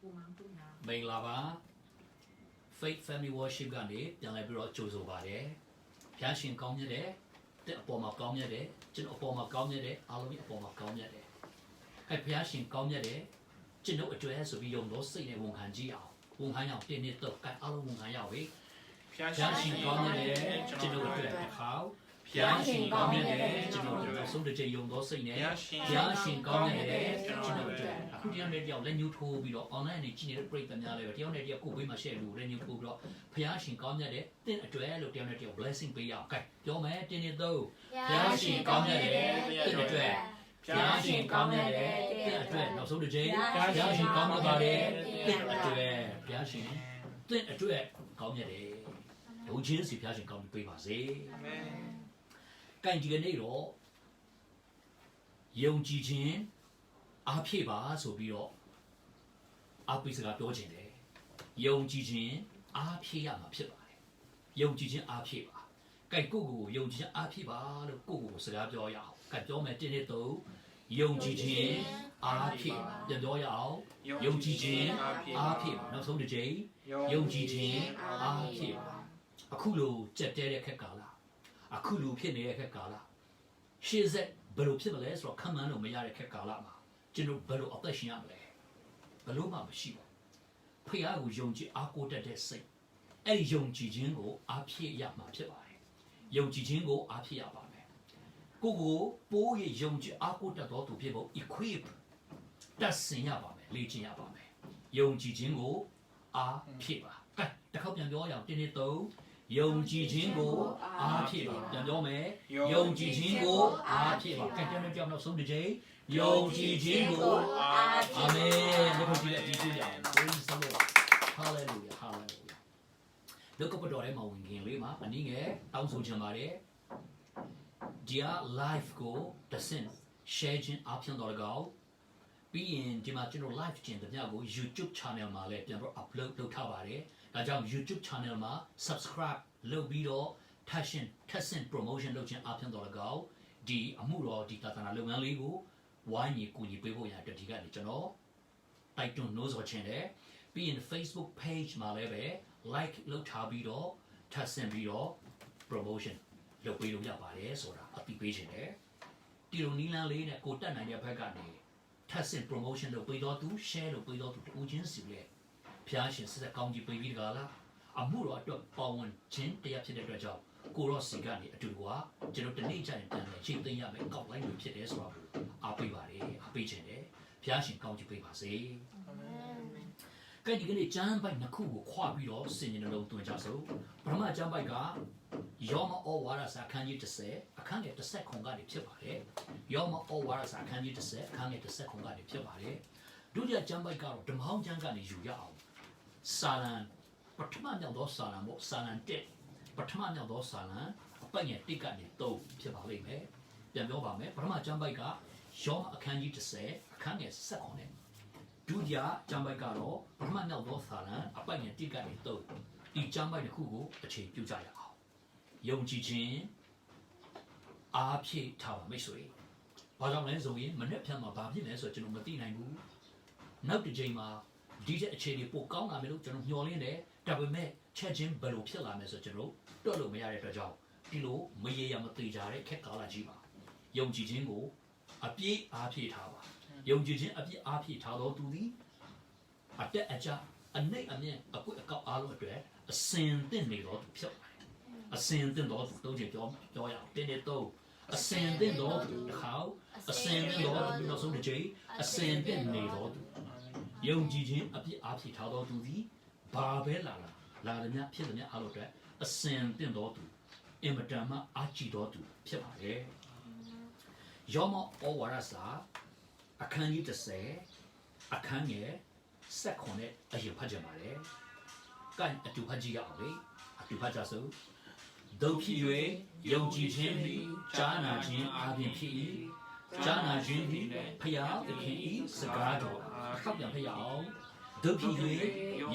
ပူမန်ပူနာမင်္ဂလာပါ Faith Family Worship ကနေပြန်လည်ပြီးတော့ကြိုဆိုပါတယ်။ဖျားရှင်ကောင်းမြတ်တဲ့တဲ့အပေါ်မှာကောင်းမြတ်တဲ့ကျွန်တော်အပေါ်မှာကောင်းမြတ်တဲ့အားလုံးရဲ့အပေါ်မှာကောင်းမြတ်တဲ့အဲဖျားရှင်ကောင်းမြတ်တဲ့ကျွန်တော်အကျွဲဆိုပြီးယုံတော့စိတ်နဲ့ဝန်ခံကြည့်အောင်ဝန်ခံရအောင်ပြည့်နေတော့ကအားလုံးဝန်ခံရအောင်ဝေဖျားဖျားရှင်ကောင်းမြတ်တဲ့ကျွန်တော်အတွက်တစ်ခါ ဖျားရှင်ကောင်းမြတ်တဲ့ကျွန်တော်တို့နောက်ဆုံးတစ်ချိန်ယုံတော့စိတ်နဲ့ဖျားရှင်ဘုရားရှင်ကောင်းမြတ်တဲ့ကျွန်တော်တို့အခုတယောက်နဲ့တယောက်လက်ညှိုးထိုးပြီးတော့ online နဲ့ကြည့်နေတဲ့ပရိသတ်များလည်းပဲတယောက်နဲ့တယောက်ကိုယ်ဘေးမှာ share လို့လက်ညှိုးထိုးပြီးတော့ဘုရားရှင်ကောင်းမြတ်တဲ့တင့်အတွက်လို့တယောက်နဲ့တယောက် blessing ပေးရအောင် gain ပြောမယ်တင်းနေတော့ဘုရားရှင်ကောင်းမြတ်တဲ့တင့်အတွက်ဘုရားရှင်ကောင်းမြတ်တဲ့တင့်အတွက်နောက်ဆုံးတစ်ချိန်ဘုရားရှင်ကောင်းမြတ်ပါတယ်တင့်အတွက်ဘုရားရှင်တင့်အတွက်ကောင်းမြတ်တယ်ဒုချင်းစီဘုရားရှင်ကောင်းပြီးပေးပါစေအာမင် ကံကြည်ကနေတော့ယုံကြည်ခြင်းအားဖြည့်ပါဆိုပြီးတော့အားပေးစကားပြောခြင်းတယ်ယုံကြည်ခြင်းအားဖြည့်ရမှာဖြစ်ပါတယ်ယုံကြည်ခြင်းအားဖြည့်ပါကဲကိုယ့်ကိုယ်ကိုယုံကြည်ခြင်းအားဖြည့်ပါလို့ကိုယ့်ကိုယ်ကိုစကားပြောရအောင်ကဲပြောမယ်တင်းနေတော့ယုံကြည်ခြင်းအားဖြည့်ပါပြန်ပြောရအောင်ယုံကြည်ခြင်းအားဖြည့်ပါနောက်ဆုံးတစ်ချိန်ယုံကြည်ခြင်းအားဖြည့်ပါအခုလိုကြက်တဲတဲ့ခက်ကာလ အခုလူဖြစ်နေတဲ့ခက်ကာလရှေ့ဆက်ဘယ်လိုဖြစ်မလဲဆိုတော့ခံမှန်းလို့မရတဲ့ခက်ကာလမှာကျွန်တော်ဘယ်လိုအသက်ရှင်ရမလဲဘယ်လိုမှမရှိပါဘူးဖခင်ကိုယုံကြည်အားကိုးတတ်တဲ့စိတ်အဲ့ဒီယုံကြည်ခြင်းကိုအားဖြည့်ရမှာဖြစ်ပါတယ်ယုံကြည်ခြင်းကိုအားဖြည့်ရပါမယ်ကိုကိုပိုးရဲ့ယုံကြည်အားကိုးတတ်တော်သူဖြစ်ဖို့ equip တက်ဆင်ရပါမယ်လေ့ကျင့်ရပါမယ်ယုံကြည်ခြင်းကိုအားဖြည့်ပါကဲတစ်ခေါက်ပြန်ပြောရအောင်တင်းနေတော့ ယုံကြည်ခြင်းကိုအားဖြည့်ပါပြန်ပြောမယ်ယုံကြည်ခြင်းကိုအားဖြည့်ပါကဲကျွန်တော်ကြောက်နောက်ဆုံးတစ်ချိန်ယုံကြည်ခြင်းကိုအာမင်လက်ခုပ်ကြည့်တဲ့အတီးကြည့်ရအောင် praise the lord hallelujah hallelujah လောကပတော်ထဲမှာဝင်ခင်လေးမှာအနည်းငယ်တောင်းဆိုချင်ပါတယ်ဒီဟာ live ကိုတဆင့် share ခြင်းအပြင်တော်ကောပြီးရင်ဒီမှာကျွန်တော် live ကျင်တဲ့ညကို YouTube channel မှာလည်းပြန်ပြီး upload လုပ်ထားပါတယ် ဒါကြောင့် YouTube channel မှာ subscribe လုပ်ပြီးတော့ထက်ရှင်ထက်ဆင့် promotion လုပ်ခြင်းအပြင်တော်ကောဒီအမှုတော်ဒီသာသနာလုပ်ငန်းလေးကိုဝိုင်းညီကူညီပေးဖို့ရတဲ့ဒီကနေကျွန်တော်တိုက်တွန်းနှိုးဆော်ခြင်းတယ်ပြီးရင် Facebook page မှာလည်းပဲ like လုပ်ထားပြီးတော့ထက်ဆင့်ပြီးတော့ promotion လုပ်ပေးလို့ရပါတယ်ဆိုတာအသိပေးခြင်းတယ်ဒီလိုနီလန်းလေးနဲ့ကိုတက်နိုင်တဲ့ဘက်ကနေထက်ဆင့် promotion လုပ်ပေးတော့သူ share လုပ်ပေးတော့သူတူချင်းစီလေ ဖျားရှင်စစ်သက်ကောင်းကြီးပေးပြီးတကားလားအမှုတော်အတွက်ပါဝင်ခြင်းတရားဖြစ်တဲ့အတွက်ကြောင့်ကိုရော့စီကနေအတူတူကကျွန်တော်တနေ့ကျရင်ပြန်လဲချိန်သိမ်းရမယ်ကောက်လိုက်လို့ဖြစ်တယ်ဆိုတာကိုအားပေးပါတယ်အားပေးခြင်းတယ်ဘုရားရှင်ကောင်းချီးပေးပါစေကဲဒီကနေ့ကျမ်းပိုက်နှစ်ခုကိုခွာပြီးတော့ဆင်ញင်လုံးသွင်းကြစို့ပထမကျမ်းပိုက်ကယောမဩဝါဒစာအခန်းကြီး30အခန်းငယ်30ခုကနေဖြစ်ပါတယ်ယောမဩဝါဒစာအခန်းကြီး30အခန်းငယ်30ခုကနေဖြစ်ပါတယ်ဒုတိယကျမ်းပိုက်ကတော့ဓမ္မဟောင်းကျမ်းကနေယူရအောင် စာလံပထမမြောက်သောစာလံပေါ့စာလံ1ပထမမြောက်သောစာလံအပိုက်ငယ်1ကနေ3ဖြစ်ပါလိမ့်မယ်ပြန်ပြောပါမယ်ပထမကျမ်းပိုက်ကယောမအခန်းကြီး30အခန်းငယ်16နဲ့ဒုတိယကျမ်းပိုက်ကတော့ပထမမြောက်သောစာလံအပိုက်ငယ်1ကနေ3ဒီကျမ်းပိုက်တစ်ခုကိုအခြေပြုကြရအောင်ယုံကြည်ခြင်းအားဖြည့်ထားပါမိတ်ဆွေဘာကြောင့်လဲဆိုရင်မနေ့ဖြန်မှာဘာဖြစ်လဲဆိုတော့ကျွန်တော်မသိနိုင်ဘူးနောက်တစ်ချိန်မှာ ဒီတဲ့အခြေအနေပိုကောင်းလာမယ်လို့ကျွန်တော်မျှော်လင့်တယ်ဒါပေမဲ့ချက်ချင်းဘယ်လိုဖြစ်လာမယ်ဆိုတော့ကျွန်တော်တွက်လို့မရတဲ့အတွက်ကြောင့်ဒီလိုမရေရာမသေးကြတဲ့ခက်ကာလကြီးပါယုံကြည်ခြင်းကိုအပြည့်အားဖြည့်ထားပါယုံကြည်ခြင်းအပြည့်အားဖြည့်ထားတော့သူသည်အတက်အကျအနှိမ့်အမြင့်အကွက်အကောက်အားလုံးအတွက်အစင်သင့်နေတော့သူဖြစ်ပါတယ်အစင်သင့်တော့သူသုံးချင်ပြောပြောရအောင်တင်းနေတော့အစင်သင့်တော့သူတစ်ခါအစင်သင့်တော့သူနောက်ဆုံးတစ်ချိန်အစင်သင့်နေတော့သူ ယုံကြည်ခြင်းအပြည့်အားဖြည့်ထားတော့သူသည်ဘာပဲလာလာလာသည်များဖြစ်သည်များအားလုံးအတွက်အစင်သင့်တော့သူအင်မတန်မှအာကြည်တော်သူဖြစ်ပါတယ်ယောမဩဝါဒစာအခန်းကြီး30အခန်းငယ်ဆက်ခွန်နဲ့အရင်ဖတ်ကြပါလေ။ကဲအတူဖတ်ကြည့်ရအောင်လေ။အတူဖတ်ကြစို့။ဒုဖြစ်၍ယုံကြည်ခြင်းသည်ကြားနာခြင်းအပြင်ဖြစ်၏။ကြားနာခြင်းသည်ဖျားသခင်၏စကားတော် ထောက်ပြန်ဖျားအောင်ဒုဖြစ်၍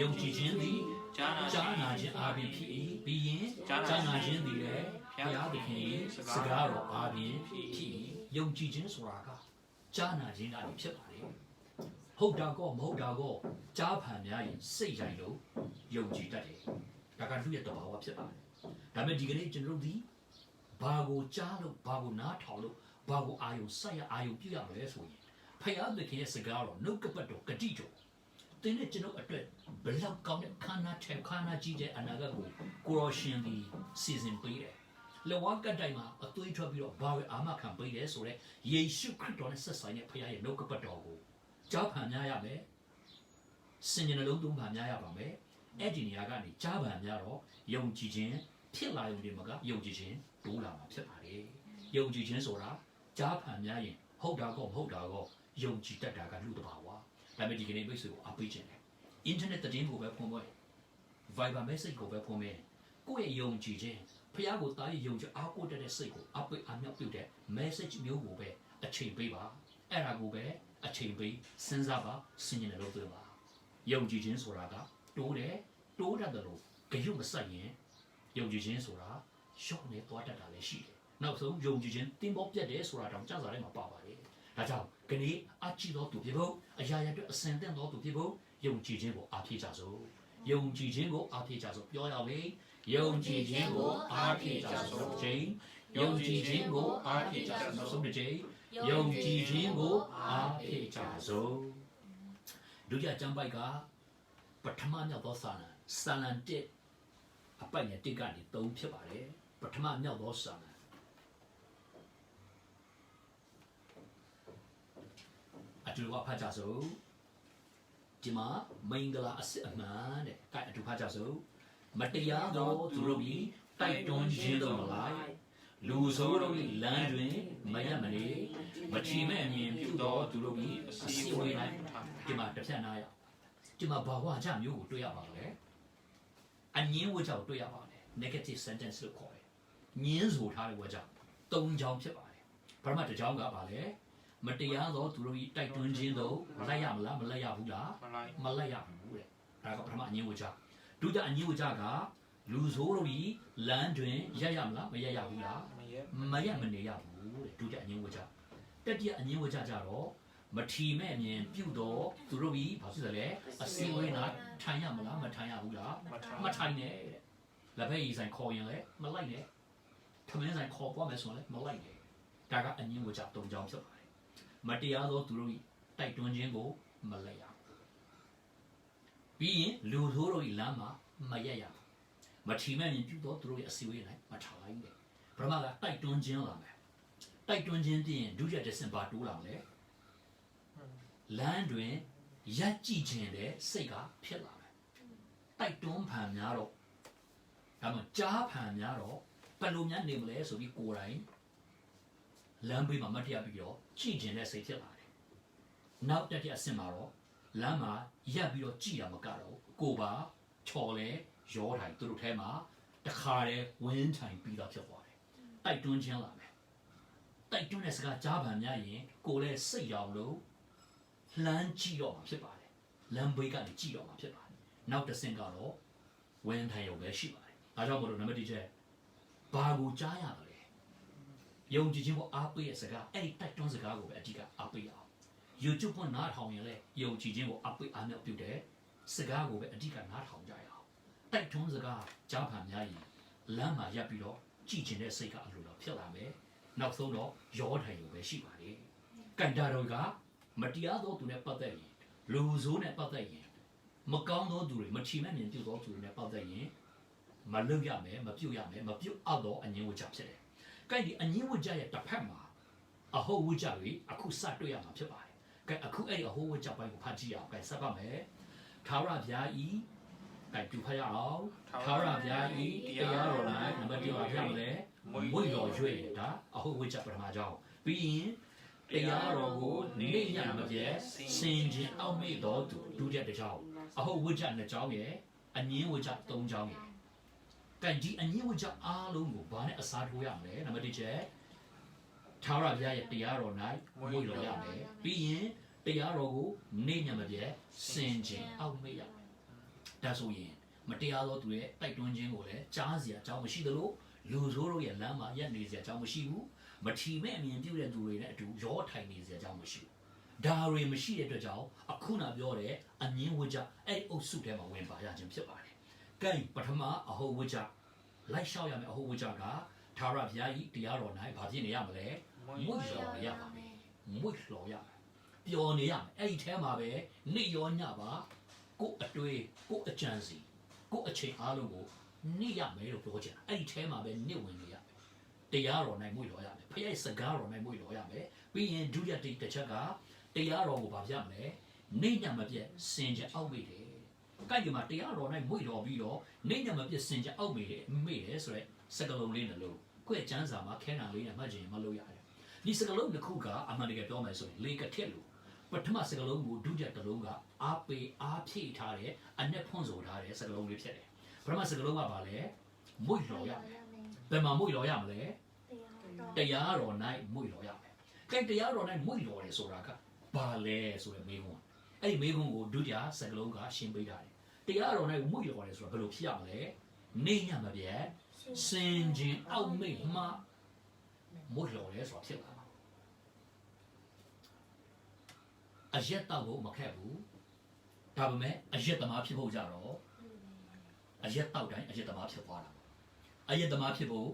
ယုံကြည်ခြင်းသည်ကြားနာကြားနာခြင်းအားဖြင့်ဖြစ်၏ပြီးရင်ကြားနာခြင်းသည်လည်းဘုရားသခင်၏စကားတော်အားဖြင့်ဖြစ်၏ယုံကြည်ခြင်းဆိုတာကကြားနာခြင်းကနေဖြစ်ပါလေဟုတ်တာကောမဟုတ်တာကောကြားဖန်များရင်စိတ်ဆိုင်လို့ယုံကြည်တတ်တယ်ဒါကလူရဲ့တဘာဝဖြစ်ပါတယ်ဒါပေမဲ့ဒီကနေ့ကျွန်တော်တို့ဒီဘာကိုကြားလို့ဘာကိုနားထောင်လို့ဘာကိုအာယုံစိုက်ရအာယုံပြရမလဲဆိုရင် ဖယားသခင်ရဲ့စကားတော့နှုတ်ကပတ်တော်ဂတိတော်တင်းနဲ့ကျွန်တော်အတွက်ဘလောက်ကောင်းတဲ့ခန္ဓာထဲခန္ဓာကြီးတဲ့အနာဂတ်ကိုကိုရောရှင်ဒီစီစဉ်ပေးတယ်လဝကတိုင်မှာအသွေးထွက်ပြီးတော့ဘာဝအာမခံပေးတယ်ဆိုတော့ယေရှုခရစ်တော်နဲ့ဆက်ဆိုင်တဲ့ဖခင်ရဲ့နှုတ်ကပတ်တော်ကိုကြားဖန်များရမယ်စင်ကြယ်နှလုံးသွင်းဖန်များရပါမယ်အဲ့ဒီနေရာကနေကြားဖန်များတော့ယုံကြည်ခြင်းဖြစ်လာရုံဒီမှာကယုံကြည်ခြင်းတိုးလာမှာဖြစ်ပါတယ်ယုံကြည်ခြင်းဆိုတာကြားဖန်များရင်ဟုတ်တာကောမဟုတ်တာကော ယုံကြည်တတ်တာကလူတဘာဝဒါပေမဲ့ဒီကနေ့မိတ်ဆွေကိုအပေးခြင်းတယ် internet သတင်းကိုပဲဖွင့်ပွဲ Viber message ကိုပဲဖွင့်မယ်ကိုယ့်ရဲ့ယုံကြည်ခြင်းဖះကိုတားရယုံကြည်အားကိုးတတ်တဲ့စိတ်ကိုအပိတ်အမြောက်ပြုတ်တဲ့ message မျိုးကိုပဲအချိန်ပေးပါအဲ့ဒါကိုပဲအချိန်ပေးစဉ်းစားပါစဉ်းကျင်တယ်လို့ပြောပါယုံကြည်ခြင်းဆိုတာကတိုးတယ်တိုးတတ်တယ်လို့ကြုံမဆက်ရင်ယုံကြည်ခြင်းဆိုတာရှော့နေသွားတတ်တာလည်းရှိတယ်နောက်ဆုံးယုံကြည်ခြင်းတင်းပေါပြတ်တယ်ဆိုတာတောင်ကြားစာထဲမှာပါပါတယ်ဒါကြောင့် ခဏအကြည့်တော်သူဖြစ်ဖို့အရာရာအတွက်အစင်တင့်တော်သူဖြစ်ဖို့ယုံကြည်ခြင်းကိုအားဖြည့်ကြစို့ယုံကြည်ခြင်းကိုအားဖြည့်ကြစို့ပြောရမယ်ယုံကြည်ခြင်းကိုအားဖြည့်ကြစို့ခြင်းယုံကြည်ခြင်းကိုအားဖြည့်ကြစို့ဆုံးတစ်ချိန်ယုံကြည်ခြင်းကိုအားဖြည့်ကြစို့ဒုတိယကျမ်းပိုက်ကပထမမြောက်သောစာလံစာလံတစ်အပိုက်နဲ့တစ်ကနေ3ဖြစ်ပါတယ်ပထမမြောက်သောစာလံအ တူတူကဖတ်ကြစို့ဒီမှာမင်္ဂလာအစစ်အမှန်တဲ့အဲအတူဖတ်ကြစို့မတရားသောသူတို့ဤတိုက်တွန်းခြင်းတို့မလိုက်လူဆိုးတို့၏လမ်းတွင်မရမနေမချီမဲ့အမြင်ပြုသောသူတို့၏အစီအဝေး၌ဒီမှာတစ်ဖြတ်နာရဒီမှာဘာဝကြမျိုးကိုတွေ့ရပါလေအငင်းဝကြောက်တွေ့ရပါတယ် negative sentence လို့ခေါ်တယ်ငင်းဆိုထားတဲ့ဝကြောက်၃ချောင်းဖြစ်ပါတယ်ပထမတစ်ချောင်းကပါလေ မတရားသောသူတို့၏တိုက်တွန်းခြင်းတို့မလိုက်ရမလားမလိုက်ရဘူးလားမလိုက်မလိုက်ရဘူးတဲ့ဒါကပထမအငင်းဝကြဒုတိယအငင်းဝကြကလူဆိုးတို့ဤလမ်းတွင်ရက်ရမလားမရက်ရဘူးလားမရဲမရက်မနေရဘူးတဲ့ဒုတိယအငင်းဝကြတတိယအငင်းဝကြကြတော့မထီမဲ့အမြင်ပြုတ်တော့သူတို့ဤဘာဖြစ်သလဲအစည်းအဝေးနာထိုင်ရမလားမထိုင်ရဘူးလားမထားမထိုင်နဲ့တဲ့လက်ဖက်ရည်ဆိုင်ခေါ်ရင်လည်းမလိုက်နဲ့ထမင်းဆိုင်ခေါ်သွားမယ်ဆိုရင်လည်းမလိုက်နဲ့ဒါကအငင်းဝကြတုံကြောင်းဖြစ်ပါတယ် မတရားသောသူတို့ဤတိုက်တွန်းခြင်းကိုမလိုက်ရဘူးပြီးရင်လူဆိုးတို့၏လမ်းမှာမရက်ရဘူးမထီမဲ့မြင်ပြုတော့သူတို့ရဲ့အစီအဝေး၌မထားလိုက်နဲ့ပထမကတိုက်တွန်းခြင်းလာမယ်တိုက်တွန်းခြင်းပြီးရင်ဒုတိယတစ်ဆင့်ပါတိုးလာမယ်လမ်းတွင်ရက်ကြည့်ခြင်းတဲ့စိတ်ကဖြစ်လာမယ်တိုက်တွန်းဖန်များတော့ဒါမှကြားဖန်များတော့ဘယ်လိုများနေမလဲဆိုပြီးကိုယ်တိုင်လမ်းဘေးမှာမတ်တရားပြီးတော့ ကြည့်ခြင်းတဲ့စိတ်ဖြစ်လာတယ်နောက်တစ်တစ်အဆင့်မှာတော့လမ်းမှာရက်ပြီးတော့ကြည်တာမကတော့ကိုပါချော်လဲရောထိုင်သူတို့ထဲမှာတခါတည်းဝင်းထိုင်ပြီးတော့ဖြစ်သွားတယ်တိုက်တွန်းခြင်းလာမယ်တိုက်တွန်းတဲ့စကားကြားပံများရင်ကိုလည်းစိတ်ရောင်လို့လှမ်းကြည့်တော့မှာဖြစ်ပါတယ်လမ်းဘေးကနေကြည့်တော့မှာဖြစ်ပါတယ်နောက်တစ်ဆင့်ကတော့ဝင်းထိုင်ရုံပဲရှိပါတယ်ဒါကြောင့်မို့လို့နံပါတ်1ချက်ဘာကိုကြားရလဲ ယုံကြည်ခြင်းကိုအားပေးတဲ့စကားအဲ့ဒီတိုက်တွန်းစကားကိုပဲအဓိကအားပေးရအောင် YouTube ပေါ်နားထောင်ရင်လည်းယုံကြည်ခြင်းကိုအပိတ်အမြောက်ပြုတယ်စကားကိုပဲအဓိကနားထောင်ကြရအောင်တိုက်တွန်းစကားကြားဖန်များရင်လမ်းမှာရပ်ပြီးတော့ကြည်ကျင်တဲ့စိတ်ကအလိုတော်ဖြစ်လာမယ်နောက်ဆုံးတော့ရောထိုင်ရုံပဲရှိပါလေကန်တာတော်ကမတရားသောသူနဲ့ပတ်သက်ရင်လူဆိုးနဲ့ပတ်သက်ရင်မကောင်းသောသူတွေမချီမဲ့မြင်ပြုသောသူတွေနဲ့ပတ်သက်ရင်မလုပ်ရမယ်မပြုတ်ရမယ်မပြုတ်အောက်တော့အငင်းဝကြဖြစ်တယ်။ ကိုက်ဒီအငင်းဝကြရဲ့တစ်ဖက်မှာအဟုတ်ဝကြတွေအခုစတွေ့ရမှာဖြစ်ပါတယ်။ကဲအခုအဲ့ဒီအဟိုးဝတ်ကြောက်ပိုင်းကိုဖတ်ကြည့်အောင်ကဲဆက်ပါမယ်ထာဝရဘုရားဤကဲပြဖတ်ရအောင်ထာဝရဘုရားဤတရားတော်၌နံပါတ်1ပါပြမလဲမွေတော်ရွေ့ဒါအဟိုးဝတ်ကြောက်ပထမကြောင်းပြီးရင်တရားတော်ကိုနေညမပြဲစင်ခြင်းအောက်မေ့တော်သူဒုတိယတစ်ကြောင်းအဟိုးဝတ်ကြောက်နှစ်ကြောင်းရဲ့အငင်းဝတ်ကြောက်သုံးကြောင်းရဲ့ ကဲဒီအငင်းဝတ်ကြောက်အားလုံးကိုဘာနဲ့အစားထိုးရမလဲနံပါတ်1ချက်ထာဝရဘုရားရဲ့တရားတော်၌မွေတော်ရမယ်ပြီးရင်တရားတော်ကိုနေညံမပြဲစင်ကျင်အောက်မေ့ရမယ်ဒါဆိုရင်မတရားသောသူရဲ့တိုက်တွန်းခြင်းကိုလည်းကြားစရာအကြောင်းမရှိသလိုလူဆိုးတို့ရဲ့လမ်းမှာရက်နေစရာအကြောင်းမရှိဘူးမထီမဲ့အမြင်ပြုတဲ့သူတွေနဲ့အတူရောထိုင်နေစရာအကြောင်းမရှိဘူးဒါတွေမရှိတဲ့အတွက်ကြောင့်အခုနပြောတဲ့အငင်းဝကြအဲ့ဒီအုပ်စုထဲမှာဝင်ပါရခြင်းဖြစ်ပါတယ်။ ကဲပထမအဟုတ်ဝကြလိုက်လျှောက်ရမယ်အဟုတ်ဝကြကသာရဘုရားကြီးတရားတော်၌ဘာဖြစ်နေရမလဲမွေ့လျော်ရပါမယ်မွေ့လျော်ရမယ်ပျော်နေရမယ်အဲ့ဒီထဲမှာပဲနေ့ရောညပါကိုယ်အတွေ့ကိုယ်အကြံစီကိုယ်အချိန်အားလုံးကိုနေ့ရမယ်လို့ပြောချင်တာအဲ့ဒီထဲမှာပဲနေ့ဝင်နေရမယ်တရားတော်၌မွေ့လျော်ရမယ်ဖခင်စကားတော်၌မွေ့လျော်ရမယ်ပြီးရင်ဒုတိယတစ်ချက်ကတရားတော်ကိုဘာပြမလဲနေ့ညမပြတ်စင်ကြအောက်မိတယ် ကိုက်ဒီမှာတရားတော်၌မွေ့တော်ပြီးတော့နေညမပြစ်စင်ကြအောက်မေတယ်မေ့တယ်ဆိုရက်စကလုံးလေးနှလုံးကိုယ့်ရဲ့ကျမ်းစာမှာခဲနာလေးနဲ့မှတ်ချင်မလို့ရတယ်ဒီစကလုံးတစ်ခုကအမှန်တကယ်ပြောမယ်ဆိုရင်လေကထက်လို့ပထမစကလုံးကိုဒုတိယတစ်လုံးကအားပေးအားဖြည့်ထားတဲ့အနက်ဖွင့်ဆိုထားတဲ့စကလုံးလေးဖြစ်တယ်ပထမစကလုံးကဘာလဲမွေ့တော်ရမယ်ဘယ်မှာမွေ့တော်ရမလဲတရားတော်၌မွေ့တော်ရမယ်ကဲတရားတော်၌မွေ့တော်တယ်ဆိုတာကဘာလဲဆိုတဲ့မေးခွန်း အဲ့ဒီမေးခွန်းကိုဒုတိယစကလုံးကရှင်းပေးထားတယ်တရားတော်နဲ့မွေ့လျော်တယ်ဆိုတာဘယ်လိုဖြစ်ရမလဲနေညမပြတ်စင်ခြင်းအောက်မိတ်မှမွေ့လျော်တယ်ဆိုတာဖြစ်လာမှာအရက်တော့ကိုမခက်ဘူးဒါပေမဲ့အရက်သမားဖြစ်ဖို့ကြတော့အရက်တော့တိုင်းအရက်သမားဖြစ်သွားတာအရက်သမားဖြစ်ဖို့